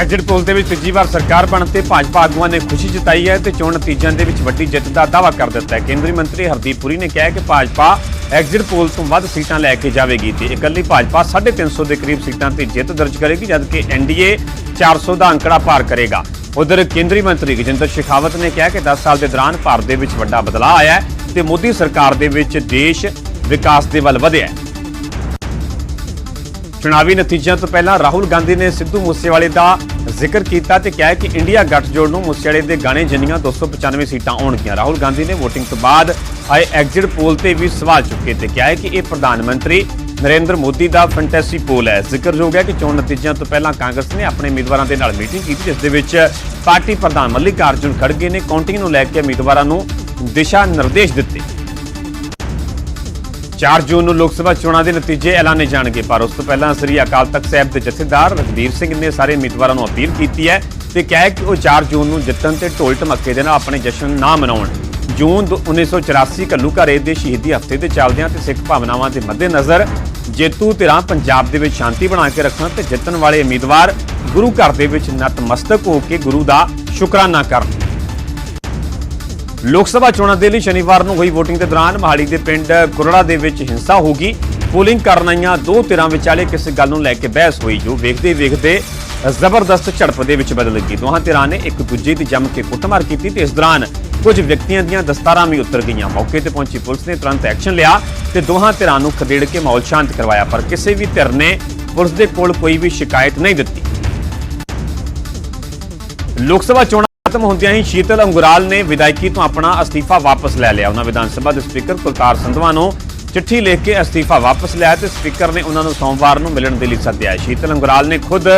Exit poll ਦੇ ਵਿੱਚ ਤੀਜੀ ਵਾਰ ਸਰਕਾਰ ਬਣਨ ਤੇ ਭਾਜਪਾ ਆਗੂਆਂ ਨੇ ਖੁਸ਼ੀ ਜਤਾਈ ਹੈ ਤੇ ਚੋਣ ਨਤੀਜਿਆਂ ਦੇ ਵਿੱਚ ਵੱਡੀ ਜਿੱਤ ਦਾ ਦਾਅਵਾ ਕਰ ਦਿੱਤਾ ਹੈ। ਕੇਂਦਰੀ ਮੰਤਰੀ ਹਰਦੀਪ ਪੁਰੀ ਨੇ ਕਿਹਾ ਕਿ ਭਾਜਪਾ ਐਗਜ਼ਿਟ ਪੋਲ ਤੋਂ ਵੱਧ ਸੀਟਾਂ ਲੈ ਕੇ ਜਾਵੇਗੀ ਤੇ ਇਕੱਲੀ ਭਾਜਪਾ 350 ਦੇ ਕਰੀਬ ਸੀਟਾਂ ਤੇ ਜਿੱਤ ਦਰਜ ਕਰੇਗੀ, ਜਦਕਿ ਐਨਡੀਏ 400 ਦਾ ਅੰਕੜਾ ਪਾਰ ਕਰੇਗਾ। ਉਧਰ ਕੇਂਦਰੀ ਮੰਤਰੀ ਗਜਿੰਦਰ ਸ਼ੇਖਾਵਤ ਨੇ ਕਿਹਾ ਕਿ 10 ਸਾਲ ਦੇ ਦੌਰਾਨ ਭਾਰਤ ਦੇ ਵਿੱਚ ਵੱਡਾ ਬਦਲਾਅ ਆਇਆ ਹੈ ਤੇ ਮੋਦੀ ਸਰਕਾਰ ਦੇ ਵਿੱਚ ਦੇਸ਼ ਵਿਕਾਸ ਦੇ ਵੱਲ ਵਧਿਆ ਹੈ। ਚੁਣਾਵੀ ਨਤੀਜਿਆਂ ਤੋਂ ਪਹਿਲਾਂ ਰਾਹੁਲ ਗਾਂਧੀ ਨੇ ਸਿੱਧੂ ਮੂਸੇਵਾਲੇ ਦਾ ਜ਼ਿਕਰ ਕੀਤਾ ਤੇ ਕਿਹਾ ਕਿ ਇੰਡੀਆ ਗੱਠਜੋੜ ਨੂੰ ਮੂਸੇਵਾਲੇ ਦੇ ਗਾਣੇ ਜਿੰਨੀਆਂ 295 ਸੀਟਾਂ ਆਉਣਗੀਆਂ। ਰਾਹੁਲ ਗਾਂਧੀ ਨੇ VOTING ਤੋਂ ਬਾਅਦ ਆਏ ਐਗਜ਼ਿਟ ਪੋਲ ਤੇ ਵੀ ਸਵਾਲ ਚੁੱਕੇ ਤੇ ਕਿਹਾ ਕਿ ਇਹ ਪ੍ਰਧਾਨ ਮੰਤਰੀ ਨਰਿੰਦਰ ਮੋਦੀ ਦਾ ਫੈਂਟੈਸੀ ਪੋਲ ਹੈ। ਜ਼ਿਕਰਯੋਗ ਹੈ ਕਿ ਚੋਣ ਨਤੀਜਿਆਂ ਤੋਂ ਪਹਿਲਾਂ ਕਾਂਗਰਸ ਨੇ ਆਪਣੇ ਉਮੀਦਵਾਰਾਂ ਦੇ ਨਾਲ ਮੀਟਿੰਗ ਕੀਤੀ, ਜਿਸ ਦੇ ਵਿੱਚ ਪਾਰਟੀ ਪ੍ਰਧਾਨ ਮੱਲਿਕਾਰਜੁਨ ਖੜਗੇ ਨੇ ਕਾਊਂਟਿੰਗ ਨੂੰ ਲੈ ਕੇ ਉਮੀਦਵਾਰਾਂ ਨੂੰ ਦਿਸ਼ਾ ਨਿਰਦੇਸ਼ ਦਿੱਤੇ। 4 ਜੂਨ ਨੂੰ ਲੋਕ ਸਭਾ ਚੋਣਾਂ ਦੇ ਨਤੀਜੇ ਐਲਾਨੇ ਜਾਣਗੇ, ਪਰ ਉਸ ਤੋਂ ਪਹਿਲਾਂ ਸ੍ਰੀ ਅਕਾਲ ਤਖਤ ਸਾਹਿਬ ਦੇ ਜਥੇਦਾਰ ਰਘਬੀਰ ਸਿੰਘ ਨੇ ਸਾਰੇ ਉਮੀਦਵਾਰਾਂ ਨੂੰ ਅਪੀਲ ਕੀਤੀ ਹੈ ਤੇ ਕਿਹਾ ਕਿ ਉਹ 4 ਜੂਨ ਨੂੰ ਜਿੱਤਣ ਤੇ ਢੋਲ ਢਮੱਕੇ ਦੇ ਨਾਲ ਆਪਣੇ ਜਸ਼ਨ ਨਾ ਮਨਾਉਣ। ਜੂਨ ਦੋ- 1984 ਘੱਲੂਘਾਰੇ ਦੇ ਸ਼ਹੀਦੀ ਹਫ਼ਤੇ ਦੇ ਚੱਲਦਿਆਂ ਤੇ ਸਿੱਖ ਭਾਵਨਾਵਾਂ ਦੇ ਮੱਦੇਨਜ਼ਰ ਜੇਤੂ ਧਿਰਾਂ ਪੰਜਾਬ ਦੇ ਵਿੱਚ ਸ਼ਾਂਤੀ ਬਣਾ ਕੇ ਰੱਖਣ ਤੇ ਜਿੱਤਣ ਵਾਲੇ ਉਮੀਦਵਾਰ ਗੁਰੂ ਘਰ ਦੇ ਵਿੱਚ ਨਤਮਸਤਕ ਹੋ ਕੇ ਗੁਰੂ ਦਾ ਸ਼ੁਕਰਾਨਾ ਕਰਨ। ਲੋਕ ਸਭਾ ਚੋਣਾਂ ਦੇ ਲਈ ਸ਼ਨੀਵਾਰ ਨੂੰ ਹੋਈ VOTING ਦੇ ਦੌਰਾਨ ਮਹਾਲੀ ਦੇ ਪਿੰਡ ਕੁਰੜਾ ਦੇ ਵਿੱਚ ਹਿੰਸਾ ਹੋ ਗਈ। ਪੋਲਿੰਗ ਕਰਨ ਆਈਆਂ ਦੋ ਧਿਰਾਂ ਵਿਚਾਲੇ ਕਿਸੇ ਗੱਲ ਨੂੰ ਲੈ ਕੇ ਬਹਿਸ ਹੋਈ, ਜੋ ਵੇਖਦੇ ਵੇਖਦੇ ਜ਼ਬਰਦਸਤ ਝੜਪ ਦੇ ਵਿੱਚ ਬਦਲ ਗਈ। ਦੋਹਾਂ ਧਿਰਾਂ ਨੇ ਇੱਕ ਦੂਜੇ ਦੀ ਜੰਮ ਕੇ ਕੁੱਟਮਾਰ ਕੀਤੀ ਤੇ ਇਸ ਦੌਰਾਨ ਕੁਝ ਵਿਅਕਤੀਆਂ ਦੀਆਂ ਦਸਤਾਰਾਂ ਵੀ ਉਤਰ ਗਈਆਂ। ਮੌਕੇ ਤੇ ਪਹੁੰਚੀ ਪੁਲਿਸ ਨੇ ਤੁਰੰਤ ਐਕਸ਼ਨ ਲਿਆ ਤੇ ਦੋਹਾਂ ਧਿਰਾਂ ਨੂੰ ਖਦੇੜ ਕੇ ਮਾਹੌਲ ਸ਼ਾਂਤ ਕਰਵਾਇਆ, ਪਰ ਕਿਸੇ ਵੀ ਧਿਰ ਨੇ ਪੁਲਿਸ ਦੇ ਕੋਲ ਕੋਈ ਵੀ ਸ਼ਿਕਾਇਤ ਨਹੀਂ ਦਿੱਤੀ। ਲੋਕ ਸਭਾ ਚੋਣਾਂ ਖਤਮ ਹੁੰਦਿਆਂ ਹੀ ਸ਼ੀਤਲ ਅੰਗੁਰਾਲ ਨੇ ਵਿਧਾਇਕੀ ਤੋਂ ਆਪਣਾ ਅਸਤੀਫਾ ਵਾਪਸ ਲੈ ਲਿਆ। ਉਹਨਾਂ ਵਿਧਾਨ ਸਭਾ ਦੇ ਸਪੀਕਰ ਕੁਲਤਾਰ ਸੰਧਵਾ ਨੂੰ ਚਿੱਠੀ ਲਿਖ ਕੇ ਅਸਤੀਫਾ ਵਾਪਸ ਲਿਆ ਤੇ ਸਪੀਕਰ ਨੇ ਉਹਨਾਂ ਨੂੰ ਸੋਮਵਾਰ ਨੂੰ ਮਿਲਣ ਦੇ ਲਈ ਸੱਦਿਆ। ਸ਼ੀਤਲ ਅੰਗੁਰਾਲ ਨੇ ਖੁਦ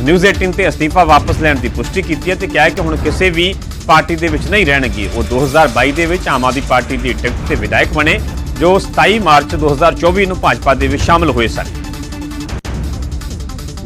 ਨਿਊਜ਼ 18 ਤੇ ਅਸਤੀਫਾ ਵਾਪਸ ਲੈਣ ਦੀ ਪੁਸ਼ਟੀ ਕੀਤੀ ਹੈ ਤੇ ਕਿਹਾ ਕਿ ਹੁਣ ਕਿਸੇ ਵੀ ਪਾਰਟੀ ਦੇ ਵਿੱਚ ਨਹੀਂ ਰਹਿਣਗੇ। ਉਹ 2022 ਦੇ ਵਿੱਚ ਆਮ ਆਦਮੀ ਪਾਰਟੀ ਦੀ ਟਿਕਟ ਤੇ ਵਿਧਾਇਕ ਬਣੇ, ਜੋ 27 ਮਾਰਚ 2024 ਨੂੰ ਭਾਜਪਾ ਦੇ ਵਿੱਚ ਸ਼ਾਮਲ ਹੋਏ ਸਨ।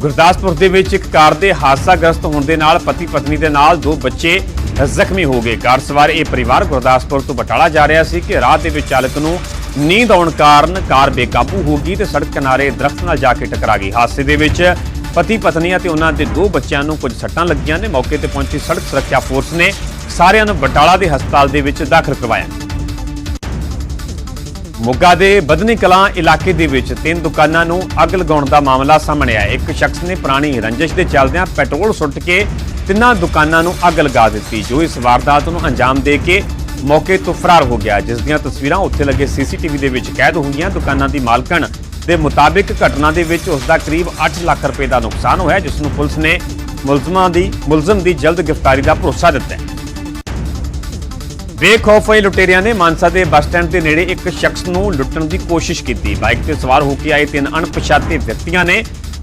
ਗੁਰਦਾਸਪੁਰ ਦੇ ਵਿੱਚ ਇੱਕ ਕਾਰ ਦੇ ਹਾਦਸਾਗ੍ਰਸਤ ਹੋਣ ਦੇ ਨਾਲ ਪਤੀ ਪਤਨੀ ਦੇ ਨਾਲ ਦੋ ਬੱਚੇ ਜ਼ਖਮੀ ਹੋ ਗਏ। ਕਾਰ ਸਵਾਰ ਇਹ ਪਰਿਵਾਰ ਗੁਰਦਾਸਪੁਰ ਤੋਂ ਬਟਾਲਾ ਜਾ ਰਿਹਾ ਸੀ ਕਿ ਰਾਹ ਦੇ ਵਿੱਚ ਚਾਲਕ ਨੂੰ ਨੀਂਦ ਆਉਣ ਕਾਰਨ ਕਾਰ ਬੇਕਾਬੂ ਹੋ ਗਈ ਤੇ ਸੜਕ ਕਿਨਾਰੇ ਦਰਖਤ ਨਾਲ ਜਾ ਕੇ ਟਕਰਾ ਗਈ। ਹਾਦਸੇ ਦੇ ਵਿੱਚ ਪਤੀ ਪਤਨੀ ਅਤੇ ਉਹਨਾਂ ਦੇ ਦੋ ਬੱਚਿਆਂ ਨੂੰ ਕੁਝ ਸੱਟਾਂ ਲੱਗੀਆਂ ਨੇ। ਮੌਕੇ ਤੇ ਪਹੁੰਚੀ ਸੜਕ ਸੁਰੱਖਿਆ ਫੋਰਸ ਨੇ ਸਾਰਿਆਂ ਨੂੰ ਬਟਾਲਾ ਦੇ ਹਸਪਤਾਲ ਦੇ ਵਿੱਚ ਦਾਖਲ ਕਰਵਾਇਆ। ਮੋਗਾ ਦੇ ਬਦਨੀ ਕਲਾਂ ਇਲਾਕੇ ਦੇ ਵਿੱਚ ਤਿੰਨ ਦੁਕਾਨਾਂ ਨੂੰ ਅੱਗ ਲਗਾਉਣ ਦਾ ਮਾਮਲਾ ਸਾਹਮਣੇ ਆਇਆ। ਇੱਕ ਸ਼ਖਸ ਨੇ ਪੁਰਾਣੀ ਰੰਜਿਸ਼ ਦੇ ਚੱਲਦਿਆਂ ਪੈਟਰੋਲ ਸੁੱਟ ਕੇ ਤਿੰਨਾਂ ਦੁਕਾਨਾਂ ਨੂੰ ਅੱਗ ਲਗਾ ਦਿੱਤੀ, ਜੋ ਇਸ ਵਾਰਦਾਤ ਨੂੰ ਅੰਜਾਮ ਦੇ ਕੇ ਮੌਕੇ ਤੋਂ ਫਰਾਰ ਹੋ ਗਿਆ, ਜਿਸ ਦੀਆਂ ਤਸਵੀਰਾਂ ਉੱਥੇ ਲੱਗੇ ਸੀਸੀਟੀਵੀ ਦੇ ਵਿੱਚ ਕੈਦ ਹੋਈਆਂ। ਦੁਕਾਨਾਂ ਦੀ ਮਾਲਕਣ ਦੇ ਮੁਤਾਬਿਕ ਘਟਨਾ ਦੇ ਵਿੱਚ ਉਸ ਦਾ ਕਰੀਬ 8 ਲੱਖ ਰੁਪਏ ਦਾ ਨੁਕਸਾਨ ਹੋਇਆ, ਜਿਸ ਨੂੰ ਪੁਲਿਸ ਨੇ ਮੁਲਜ਼ਮਾਂ ਦੀ ਮੁਲਜ਼ਮ ਦੀ ਜਲਦ ਗ੍ਰਿਫਤਾਰੀ ਦਾ ਭਰੋਸਾ ਦਿੱਤਾ ਹੈ। ਬੇਖੌਫ ਹੋਏ ਲੁਟੇਰਿਆਂ ਨੇ ਮਾਨਸਾ ਦੇ ਬੱਸ ਸਟੈਂਡ ਦੇ ਨੇੜੇ ਇੱਕ ਸ਼ਖਸ ਨੂੰ ਲੁੱਟਣ ਦੀ ਕੋਸ਼ਿਸ਼ ਕੀਤੀ। ਬਾਈਕ ਤੇ ਸਵਾਰ ਹੋ ਕੇ ਆਏ ਤਿੰਨ ਅਣਪਛਾਤੇ ਵਿਅਕਤੀਆਂ ਨੇ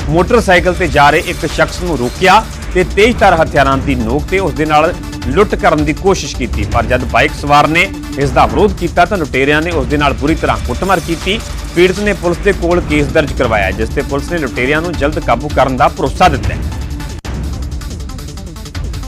ਮੋਟਰਸਾਈਕਲ ਤੇ ਜਾ ਰਹੇ ਇੱਕ ਸ਼ਖਸ ਨੂੰ ਰੋਕਿਆ ਤੇ ਤੇਜ਼ਧਾਰ ਹਥਿਆਰਾਂ ਦੀ ਨੋਕ ਤੇ ਉਸ ਦੇ ਨਾਲ ਲੁੱਟ ਕਰਨ ਦੀ ਕੋਸ਼ਿਸ਼ ਕੀਤੀ। ਪਰ ਜਦ ਬਾਈਕ ਸਵਾਰ ਨੇ ਇਸ ਦਾ ਵਿਰੋਧ ਕੀਤਾ ਤਾਂ ਲੁਟੇਰਿਆਂ ਨੇ ਉਸ ਦੇ ਨਾਲ ਬੁਰੀ ਤਰ੍ਹਾਂ ਕੁੱਟਮਾਰ ਕੀਤੀ। ਪੀੜਤ ਨੇ ਪੁਲਿਸ ਦੇ ਕੋਲ ਕੇਸ ਦਰਜ ਕਰਵਾਇਆ, ਜਿਸ ਤੇ ਪੁਲਿਸ ਨੇ ਲੁਟੇਰਿਆਂ ਨੂੰ ਜਲਦ ਕਾਬੂ ਕਰਨ ਦਾ ਭਰੋਸਾ ਦਿੱਤਾ। ਹੈ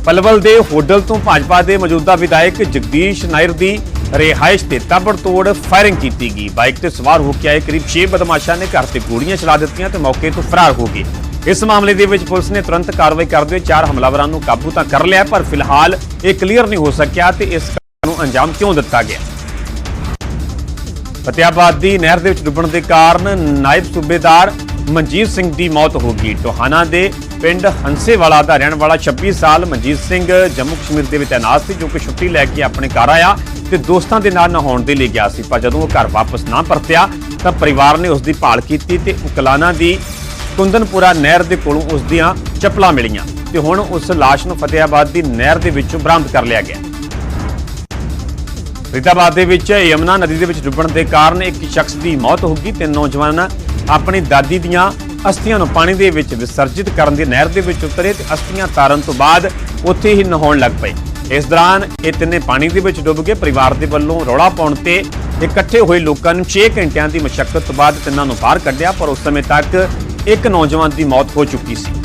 ਪਲਵਲ ਦੇ ਹੋਟਲ ਤੋਂ ਭਾਜਪਾ ਦੇ ਮੌਜੂਦਾ ਵਿਧਾਇਕ ਜਗਦੀਸ਼ ਨਾਇਰ ਦੀ ਰਿਹਾਇਸ਼ ਤੇ ਤਾਬੜਤੋੜ ਫਾਇਰਿੰਗ ਕੀਤੀ ਗਈ। ਬਾਈਕ ਤੇ ਸਵਾਰ ਹੋ ਕੇ ਆਏ ਕਰੀਬ 6 ਬਦਮਾਸ਼ਾਂ ਨੇ ਘਰ ਤੇ ਗੋਲੀਆਂ ਚਲਾ ਦਿੱਤੀਆਂ ਤੇ ਮੌਕੇ ਤੋਂ ਫਰਾਰ ਹੋ ਗਏ। ਇਸ ਮਾਮਲੇ ਦੇ ਵਿੱਚ ਪੁਲਿਸ ਨੇ ਤੁਰੰਤ ਕਾਰਵਾਈ ਕਰਦੇ ਹੋਏ ਚਾਰ ਹਮਲਾਵਰਾਂ ਨੂੰ ਕਾਬੂ ਤਾਂ ਕਰ ਲਿਆ, ਪਰ ਫਿਲਹਾਲ ਇਹ ਕਲੀਅਰ ਨਹੀਂ ਹੋ ਸਕਿਆ ਤੇ ਇਸ ਨੂੰ ਅੰਜਾਮ ਕਿਉਂ ਦਿੱਤਾ ਗਿਆ? ਫਤਿਆਬਾਦ ਦੀ ਨਹਿਰ ਦੇ ਵਿੱਚ ਡੁੱਬਣ ਦੇ ਕਾਰਨ ਨਾਇਬ ਸੂਬੇਦਾਰ ਮਨਜੀਤ ਸਿੰਘ ਦੀ ਮੌਤ ਹੋ ਗਈ। ਟੋਹਾਨਾ ਦੇ ਪਿੰਡ ਹੰਸੇਵਾਲਾ ਦਾ ਰਹਿਣ ਵਾਲਾ 26 ਸਾਲ ਮਨਜੀਤ ਸਿੰਘ ਜੰਮੂ ਕਸ਼ਮੀਰ ਦੇ ਵਿੱਚ ਤੈਨਾਤ ਸੀ, ਜੋ ਕਿ ਛੁੱਟੀ ਲੈ ਕੇ ਆਪਣੇ ਘਰ ਆਇਆ ਤੇ ਦੋਸਤਾਂ ਦੇ ਨਾਲ ਨਹਾਉਣ ਦੇ ਲਈ ਗਿਆ ਸੀ। ਪਰ ਜਦੋਂ ਉਹ ਘਰ ਵਾਪਸ ਨਾ ਪਰਤਿਆ, ਤਾਂ ਪਰਿਵਾਰ ਨੇ ਉਸ ਦੀ ਭਾਲ ਕੀਤੀ ਤੇ ਉਕਲਾਨਾ ਦੀ ਕੁੰਦਨਪੁਰਾ ਨਹਿਰ ਦੇ ਕੋਲੋਂ ਉਸ ਦੀਆਂ ਚੱਪਲਾਂ ਮਿਲੀਆਂ ਤੇ ਹੁਣ ਉਸ ਲਾਸ਼ ਨੂੰ ਫਤਿਆਬਾਦ ਦੀ ਨਹਿਰ ਦੇ ਵਿੱਚੋਂ ਬਰਾਮਦ ਕਰ ਲਿਆ ਗਿਆ। ਫਰੀਦਾਬਾਦ ਦੇ ਵਿੱਚ ਯਮਨਾ ਨਦੀ ਦੇ ਵਿੱਚ ਡੁੱਬਣ ਦੇ ਕਾਰਨ ਇੱਕ ਸ਼ਖਸ ਦੀ ਮੌਤ ਹੋ ਗਈ ਤੇ ਨੌਜਵਾਨ ਆਪਣੀ ਦਾਦੀ ਦੀਆਂ ਅਸਥੀਆਂ ਨੂੰ ਪਾਣੀ ਦੇ ਵਿੱਚ ਵਿਸਰਜਿਤ ਕਰਨ ਦੀ ਨਹਿਰ ਦੇ ਵਿੱਚ ਉਤਰੇ ਤੇ ਅਸਥੀਆਂ ਤਾਰਨ ਤੋਂ ਬਾਅਦ ਉੱਥੇ ਹੀ ਨਹਾਉਣ ਲੱਗ ਪਏ। ਇਸ ਦੌਰਾਨ ਇਹ ਤਿੰਨੇ ਪਾਣੀ ਦੇ ਵਿੱਚ ਡੁੱਬ ਗਏ। ਪਰਿਵਾਰ ਦੇ ਵੱਲੋਂ ਰੌਲਾ ਪਾਉਣ ਤੇ ਇਕੱਠੇ ਹੋਏ ਲੋਕਾਂ ਨੂੰ 6 ਘੰਟਿਆਂ ਦੀ ਮਸ਼ੱਕਤ ਤੋਂ ਬਾਅਦ ਤਿੰਨਾਂ ਨੂੰ ਬਾਹਰ ਕੱਢਿਆ, ਪਰ ਉਸ ਸਮੇਂ ਤੱਕ ਇੱਕ ਨੌਜਵਾਨ ਦੀ ਮੌਤ ਹੋ ਚੁੱਕੀ ਸੀ।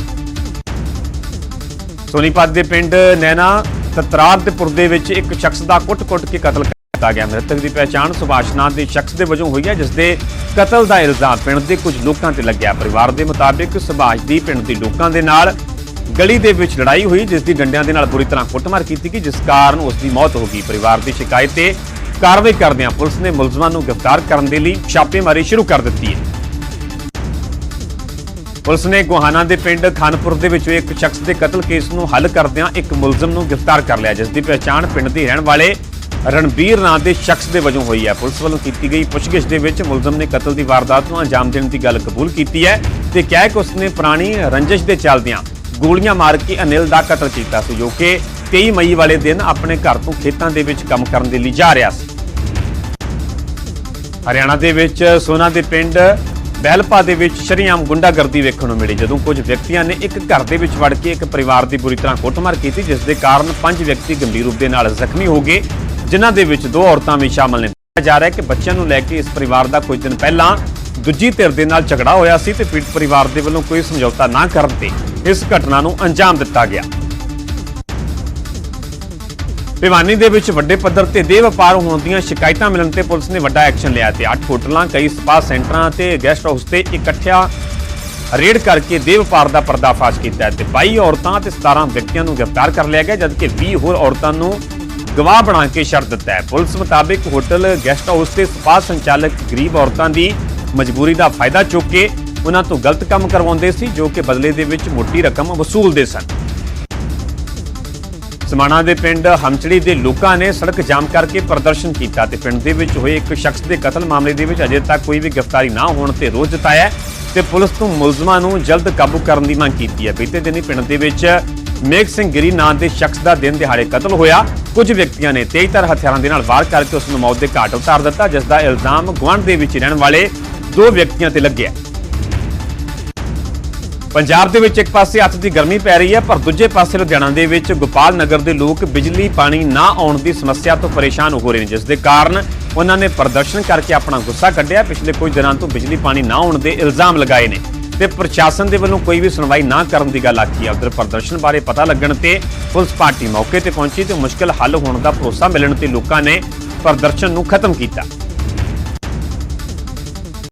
ਸੋਨੀਪਤ ਦੇ ਪਿੰਡ ਨੈਣਾ ਤਤਰਾਦਪੁਰ ਦੇ ਵਿੱਚ ਇੱਕ ਸ਼ਖਸ ਦਾ ਕੁੱਟ-ਕੁੱਟ ਕੇ ਕਤਲ ਕੀਤਾ ਗਿਆ। ਮ੍ਰਿਤਕ ਦੀ ਪਛਾਣ ਸੁਭਾਸ਼ ਨਾਮ ਦੇ ਸ਼ਖਸ ਦੇ ਵਜੋਂ ਹੋਈ ਹੈ, ਜਿਸ ਦੇ ਕਤਲ ਦਾ ਇਲਜ਼ਾਮ ਪਿੰਡ ਦੇ ਕੁਝ ਲੋਕਾਂ ਤੇ ਲੱਗਿਆ। ਪਰਿਵਾਰ ਦੇ ਮੁਤਾਬਿਕ ਸੁਭਾਸ਼ ਦੀ ਪਿੰਡ ਦੇ ਲੋਕਾਂ ਦੇ ਨਾਲ ਗਲੀ ਦੇ ਵਿੱਚ ਲੜਾਈ ਹੋਈ, ਜਿਸ ਦੀ ਡੰਡਿਆਂ ਦੇ ਨਾਲ ਬੁਰੀ ਤਰ੍ਹਾਂ ਕੁੱਟਮਾਰ ਕੀਤੀ ਗਈ, ਜਿਸ ਕਾਰਨ ਉਸ ਦੀ ਮੌਤ ਹੋ ਗਈ। ਪਰਿਵਾਰ ਦੀ ਸ਼ਿਕਾਇਤ ਤੇ ਕਾਰਵਾਈ ਕਰਦਿਆਂ ਪੁਲਿਸ ਨੇ ਮੁਲਜ਼ਮਾਂ ਨੂੰ ਗ੍ਰਿਫਤਾਰ ਕਰਨ ਦੇ ਲਈ ਛਾਪੇਮਾਰੀ ਸ਼ੁਰੂ ਕਰ ਦਿੱਤੀ ਹੈ। ਪੁਲਿਸ ਨੇ ਗੁਹਾਨਾ ਦੇ ਪਿੰਡ ਖਾਨਪੁਰ ਦੇ ਵਿੱਚ ਇੱਕ ਸ਼ਖਸ ਦੇ ਕਤਲ ਕੇਸ ਨੂੰ ਹੱਲ ਕਰਦਿਆਂ ਇੱਕ ਮੁਲਜ਼ਮ ਨੂੰ ਗ੍ਰਿਫਤਾਰ ਕਰ ਲਿਆ, ਜਿਸ ਦੀ ਪਛਾਣ ਪਿੰਡ ਦੇ ਰਹਿਣ ਵਾਲੇ ਰਣਬੀਰ ਨਾਂ ਦੇ ਸ਼ਖਸ ਦੇ ਵਜੋਂ ਹੋਈ ਹੈ। ਪੁਲਿਸ ਵੱਲੋਂ ਕੀਤੀ ਗਈ ਪੁੱਛਗਿੱਛ ਦੇ ਵਿੱਚ ਮੁਲਜ਼ਮ ਨੇ ਕਤਲ ਦੀ ਵਾਰਦਾਤ ਨੂੰ ਅੰਜਾਮ ਦੇਣ ਦੀ ਗੱਲ ਕਬੂਲ ਕੀਤੀ ਹੈ ਤੇ ਕਿਹਾ ਕਿ ਉਸਨੇ ਪੁਰਾਣੀ ਰੰਜਿਸ਼ ਦੇ ਚੱਲਦਿਆਂ ਗੋਲੀਆਂ ਮਾਰ ਕੇ ਅਨਿਲ ਦਾ ਕਤਲ ਕੀਤਾ ਸੀ, ਜੋ ਕਿ 23 ਮਈ ਵਾਲੇ ਦਿਨ ਆਪਣੇ ਘਰ ਤੋਂ ਖੇਤਾਂ ਦੇ ਵਿੱਚ ਕੰਮ ਕਰਨ ਦੇ ਲਈ ਜਾ ਰਿਹਾ ਸੀ। ਹਰਿਆਣਾ ਦੇ ਵਿੱਚ ਸੋਨਾ ਦੇ ਪਿੰਡ ਬਹਿਲਪਾ ਦੇ ਵਿੱਚ ਸ਼ਰੀਆਮ ਗੁੰਡਾਗਰਦੀ ਵੇਖਣ ਨੂੰ ਮਿਲੀ, ਜਦੋਂ ਕੁਝ ਵਿਅਕਤੀਆਂ ਨੇ ਇੱਕ ਘਰ ਦੇ ਵਿੱਚ ਵੜ ਕੇ ਇੱਕ ਪਰਿਵਾਰ ਦੀ ਬੁਰੀ ਤਰ੍ਹਾਂ ਕੁੱਟਮਾਰ ਕੀਤੀ, ਜਿਸ ਦੇ ਕਾਰਨ ਪੰਜ ਵਿਅਕਤੀ ਗੰਭੀਰ ਰੂਪ ਦੇ ਨਾਲ ਜ਼ਖਮੀ ਹੋ ਗਏ। ਜਿਨ੍ਹਾਂ ਦੇ ਵਿੱਚ ਦੋ ਔਰਤਾਂ ਵੀ ਸ਼ਾਮਲ ਨੇ। ਜਾ ਰਿਹਾ ਹੈ ਕਿ ਬੱਚਿਆਂ ਨੂੰ ਲੈ ਕੇ ਇਸ ਪਰਿਵਾਰ ਦਾ ਕੁਝ ਦਿਨ ਪਹਿਲਾਂ ਦੂਜੀ ਧਿਰ ਦੇ ਨਾਲ ਝਗੜਾ ਹੋਇਆ ਸੀ ਤੇ ਪੀੜਤ ਪਰਿਵਾਰ ਦੇ ਵੱਲੋਂ ਕੋਈ ਸਮਝੌਤਾ ਨਾ ਕਰਨ ਤੇ ਇਸ ਘਟਨਾ ਨੂੰ ਅੰਜਾਮ ਦਿੱਤਾ ਗਿਆ। ਭਿਵਾਨੀ ਦੇ ਵਿੱਚ ਵੱਡੇ ਪੱਧਰ ਤੇ ਦੇਹ ਵਪਾਰ ਹੋਣ ਦੀਆਂ ਸ਼ਿਕਾਇਤਾਂ ਮਿਲਣ ਤੇ ਪੁਲਿਸ ਨੇ ਵੱਡਾ ਐਕਸ਼ਨ ਲਿਆ ਤੇ 8 ਹੋਟਲਾਂ, ਕਈ ਸਪਾ ਸੈਂਟਰਾਂ ਤੇ ਗੈਸਟ ਹਾਊਸ ਤੇ ਇਕੱਠਿਆਂ ਰੇਡ ਕਰਕੇ ਦੇ ਵਪਾਰ ਦਾ ਪਰਦਾਫਾਸ਼ ਕੀਤਾ ਤੇ 22 ਔਰਤਾਂ ਤੇ 17 ਵਿਅਕਤੀਆਂ ਨੂੰ ਗ੍ਰਿਫਤਾਰ ਕਰ ਲਿਆ ਗਿਆ, ਜਦਕਿ 20 ਹੋਰ ਔਰਤਾਂ ਨੂੰ ਗਵਾਹ ਬਣਾ ਕੇ ਛੱਡ ਦਿੱਤਾ ਹੈ। ਪੁਲਿਸ ਮੁਤਾਬਿਕ ਹੋਟਲ ਗੈਸਟ ਹਾਊਸ ਤੇ ਸਪਾ ਸੰਚਾਲਕ ਗਰੀਬ ਔਰਤਾਂ ਦੀ ਮਜਬੂਰੀ ਦਾ ਫਾਇਦਾ ਚੁੱਕ ਕੇ ਉਹਨਾਂ ਤੋਂ ਗਲਤ ਕੰਮ ਕਰਵਾਉਂਦੇ ਸੀ, ਜੋ ਕਿ ਬਦਲੇ ਦੇ ਵਿੱਚ ਮੋਟੀ ਰਕਮ ਵਸੂਲਦੇ ਸਨ। ਸਮਾਣਾ ਦੇ ਪਿੰਡ ਹਮਚੜੀ ਦੇ ਲੋਕਾਂ ਨੇ ਸੜਕ ਜਾਮ ਕਰਕੇ ਪ੍ਰਦਰਸ਼ਨ ਕੀਤਾ ਤੇ ਪਿੰਡ ਦੇ ਵਿੱਚ ਹੋਏ ਇੱਕ ਸ਼ਖਸ ਦੇ ਕਤਲ ਮਾਮਲੇ ਦੇ ਵਿੱਚ ਅਜੇ ਤੱਕ ਕੋਈ ਵੀ ਗ੍ਰਿਫਤਾਰੀ ਨਾ ਹੋਣ ਤੇ ਰੋਸ ਜਤਾਇਆ ਹੈ ਤੇ ਪੁਲਿਸ ਤੋਂ ਮੁਲਜ਼ਮਾਂ ਨੂੰ ਜਲਦ ਕਾਬੂ ਕਰਨ ਦੀ ਮੰਗ ਕੀਤੀ ਹੈ। ਬੀਤੇ ਦਿਨੀ ਪਿੰਡ ਦੇ ਵਿੱਚ ਮੇਘ ਸਿੰਘ ਗਿਰੀ ਨਾਂ ਦੇ ਸ਼ਖਸ ਦਾ ਦਿਨ ਦਿਹਾੜੇ ਕਤਲ ਹੋਇਆ। ਕੁਝ ਵਿਅਕਤੀਆਂ ਨੇ ਤੇਜ਼ਧਾਰ ਹਥਿਆਰਾਂ ਦੇ ਨਾਲ ਵਾਰ ਕਰਕੇ ਉਸ ਨੂੰ ਮੌਤ ਦੇ ਘਾਟ ਉਤਾਰ ਦਿੱਤਾ, ਜਿਸ ਦਾ ਇਲਜ਼ਾਮ ਗੁਆਂਢ ਦੇ ਵਿੱਚ ਰਹਿਣ ਵਾਲੇ ਦੋ ਵਿਅਕਤੀਆਂ ਤੇ ਲੱਗਿਆ। ਪੰਜਾਬ ਦੇ ਵਿੱਚ ਇੱਕ ਪਾਸੇ ਹੱਥ ਦੀ ਗਰਮੀ ਪੈ ਰਹੀ ਹੈ, ਪਰ ਦੂਜੇ ਪਾਸੇ ਲੁਧਿਆਣਾ ਦੇ ਵਿੱਚ ਗੋਪਾਲ ਨਗਰ ਦੇ ਲੋਕ ਬਿਜਲੀ, ਪਾਣੀ ਨਾ ਆਉਣ ਦੀ ਸਮੱਸਿਆ ਤੋਂ ਪਰੇਸ਼ਾਨ ਹੋ ਰਹੇ ਨੇ, ਜਿਸ ਦੇ ਕਾਰਨ ਉਹਨਾਂ ਨੇ ਪ੍ਰਦਰਸ਼ਨ ਕਰਕੇ ਆਪਣਾ ਗੁੱਸਾ ਕੱਢਿਆ। ਪਿਛਲੇ ਕੁਝ ਦਿਨਾਂ ਤੋਂ ਬਿਜਲੀ, ਪਾਣੀ ਨਾ ਆਉਣ ਦੇ ਇਲਜ਼ਾਮ ਲਗਾਏ ਨੇ। ਤੇ ਪ੍ਰਸ਼ਾਸਨ ਦੇ ਵੱਲੋਂ ਕੋਈ ਵੀ ਸੁਣਵਾਈ ਨਾ ਕਰਨ ਦੀ ਗੱਲ ਆਖੀ ਹੈ ਉਧਰ ਪ੍ਰਦਰਸ਼ਨ ਬਾਰੇ ਪਤਾ ਲੱਗਣ ਤੇ ਪੁਲਿਸ ਪਾਰਟੀ ਮੌਕੇ ਤੇ ਪਹੁੰਚੀ ਤੇ ਮੁਸ਼ਕਲ ਹੱਲ ਹੋਣ ਦਾ ਭਰੋਸਾ ਮਿਲਣ ਤੇ ਲੋਕਾਂ ਨੇ ਪ੍ਰਦਰਸ਼ਨ ਨੂੰ ਖਤਮ ਕੀਤਾ।